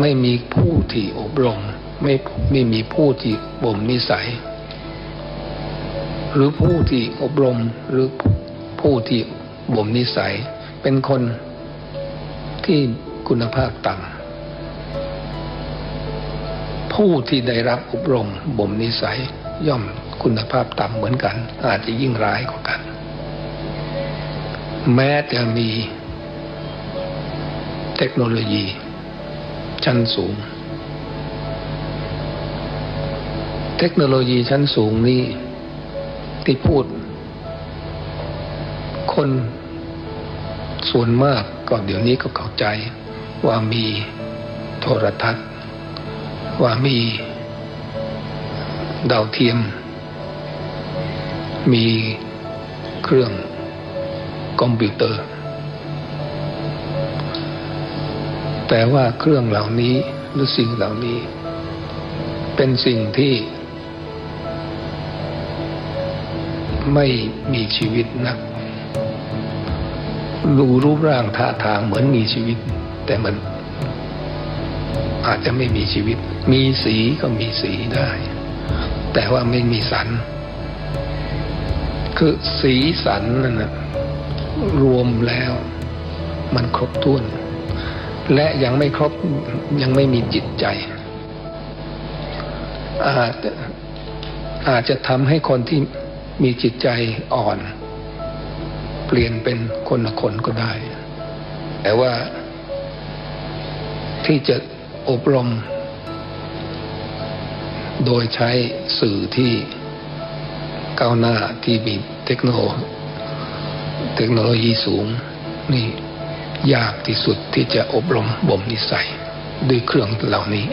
ไม่มีผู้ที่อบรม ไม่ไม่มีผู้ที่บ่มนิสัย หรือผู้ที่อบรมหรือผู้ที่บ่มนิสัย เป็นคนที่คุณภาพต่ำผู้ที่ได้รับอบรมบ่มนิสัยย่อมคุณภาพต่ำเหมือนกัน อาจจะยิ่งร้ายกว่ากัน แม้จะมีเทคโนโลยี ชั้นสูง เทคโนโลยีชั้นสูงนี้ที่พูด คนส่วนมากก็เดี๋ยวนี้ก็เข้าใจ ว่ามีโทรทัศน์ ว่ามีดาวเทียม มีเครื่องคอมพิวเตอร์ แต่ว่าเครื่องเหล่านี้หรือสิ่งเหล่านี้ เป็นสิ่งที่ ไม่มีชีวิตนักดูรูปร่างท่าทางเหมือนมีชีวิต แต่มันอาจจะไม่มีชีวิต มีสีก็มีสีได้ แต่ว่าไม่มีสัน คือสีสันนั่นนะรวมแล้ว มันครบถ้วน และยังไม่ครบยังไม่มีจิตใจ อาจอาจจะทำให้คนที่มีจิตใจอ่อน เปลี่ยนเป็นคนละคนก็ได้ แต่ว่าที่จะอบรม โดยใช้สื่อที่ก้าวหน้าที่มีเทคโนโลยีเทคโนโลยีสูงนี่ ยากที่สุดที่จะอบรมบ่มนิสัยด้วยเครื่องเหล่านี้